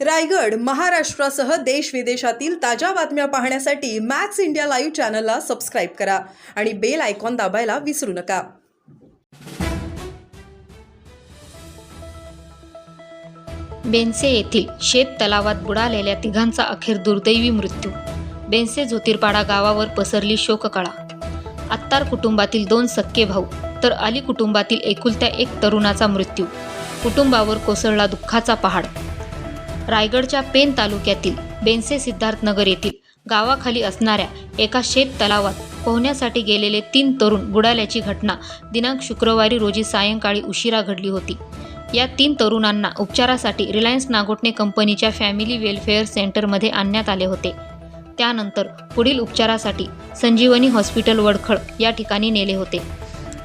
रायगड महाराष्ट्रासह देश विदेशातील ताज्या बातम्या पाहण्यासाठी मॅक्स इंडिया लाईव्ह चॅनलला सबस्क्राईब करा आणि बेल आयकॉन दाबायला विसरू नका. बेनसे येथील शेत तलावात बुडालेल्या तिघांचा अखेर दुर्दैवी मृत्यू. बेनसे ज्योतिर्पाडा गावावर पसरली शोककळा. आत्तार कुटुंबातील दोन सक्के भाऊ तर अली कुटुंबातील एकुलत्या एक तरुणाचा मृत्यू. कुटुंबावर कोसळला दुःखाचा पहाड. रायगडच्या पेन तालुक्यातील बेनसे सिद्धार्थनगर येथील गावाखाली असणाऱ्या एका शेत तलावात पोहण्यासाठी गेलेले तीन तरुण बुडाल्याची घटना दिनांक शुक्रवारी रोजी सायंकाळी उशिरा घडली होती. या तीन तरुणांना उपचारासाठी रिलायन्स नागोटणे कंपनीच्या फॅमिली वेलफेअर सेंटरमध्ये आणण्यात आले होते. त्यानंतर पुढील उपचारासाठी संजीवनी हॉस्पिटल वडखळ या ठिकाणी नेले होते.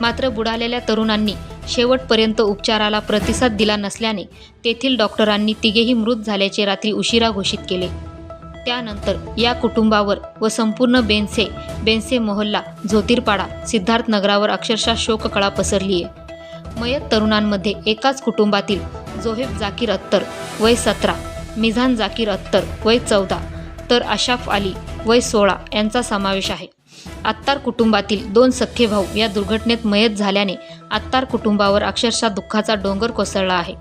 मात्र बुडालेल्या तरुणांनी शेवटपर्यंत उपचाराला प्रतिसाद दिला नसल्याने तेथील डॉक्टरांनी तिघेही मृत झाल्याचे रात्री उशिरा घोषित केले. त्यानंतर या कुटुंबावर व संपूर्ण बेनसे बेनसे मोहल्ला झोतीरपाडा सिद्धार्थ नगरावर अक्षरशः शोककळा पसरली आहे मयत तरुणांमध्ये एकाच कुटुंबातील जोहेब जाकीर अत्तर वय सतरा मिझान जाकीर अत्तर वय चौदा तर अशाफ अली वय सोळा यांचा समावेश आहे. आत्तार कुटुंबातील दोन सख्खे भाऊ या दुर्घटनेत मयत झाल्याने आत्तार कुटुंबावर अक्षरशः दुःखाचा डोंगर कोसळला आहे.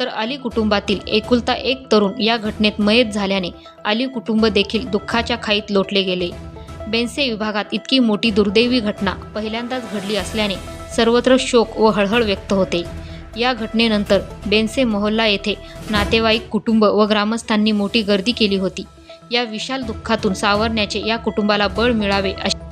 तर अली कुटुंबातील एकुलता एक तरुण या घटनेत मयत झाल्याने अली कुटुंब देखील दुःखाच्या खाईत लोटले गेले. बेन्से विभागात इतकी मोठी दुर्दैवी घटना पहिल्यांदाच घडली असल्याने सर्वत्र शोक व हळहळ व्यक्त होते. या घटनेनंतर बेन्से मोहल्ला येथे नातेवाईक कुटुंब व ग्रामस्थांनी मोठी गर्दी केली होती. या विशाल दुःखातून सावरण्याचे या कुटुंबाला बळ मिळावे अशी